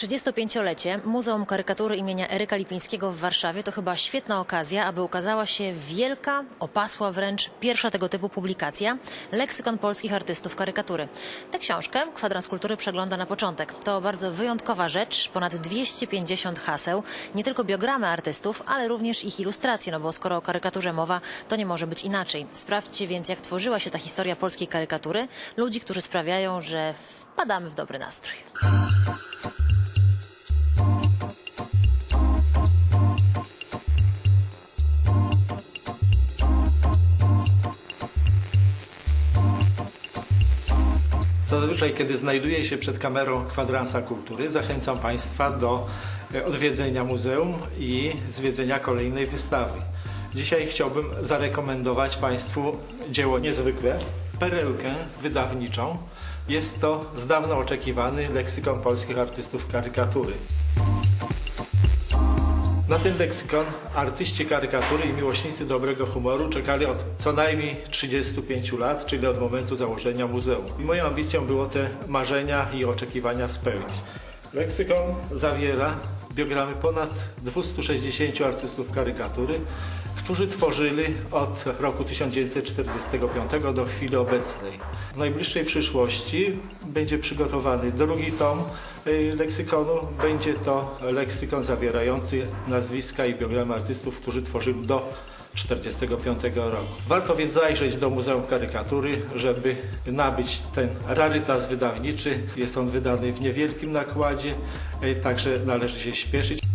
35-lecie Muzeum Karykatury imienia Eryka Lipińskiego w Warszawie to chyba świetna okazja, aby ukazała się wielka, opasła wręcz pierwsza tego typu publikacja Leksykon polskich artystów karykatury. Tę książkę Kwadrans Kultury przegląda na początek. To bardzo wyjątkowa rzecz, ponad 250 haseł, nie tylko biogramy artystów, ale również ich ilustracje, no bo skoro o karykaturze mowa, to nie może być inaczej. Sprawdźcie więc, jak tworzyła się ta historia polskiej karykatury, ludzi, którzy sprawiają, że wpadamy w dobry nastrój. Zazwyczaj, kiedy znajduję się przed kamerą kwadransa kultury, zachęcam Państwa do e, odwiedzenia muzeum i zwiedzenia kolejnej wystawy. Dzisiaj chciałbym zarekomendować Państwu dzieło niezwykłe, perełkę wydawniczą. Jest to z dawna oczekiwany leksykon polskich artystów karykatury. Na ten leksykon artyści karykatury i miłośnicy dobrego humoru czekali od co najmniej 35 lat, czyli od momentu założenia muzeum. I moją ambicją było te marzenia i oczekiwania spełnić. Leksykon zawiera biogramy ponad 260 artystów karykatury, którzy tworzyli od roku 1945 do chwili obecnej. W najbliższej przyszłości będzie przygotowany drugi tom y, leksykonu. Będzie to leksykon zawierający nazwiska i biogramy artystów, którzy tworzyli do 1945 roku. Warto więc zajrzeć do Muzeum Karykatury, żeby nabyć ten rarytas wydawniczy. Jest on wydany w niewielkim nakładzie, y, także należy się śpieszyć.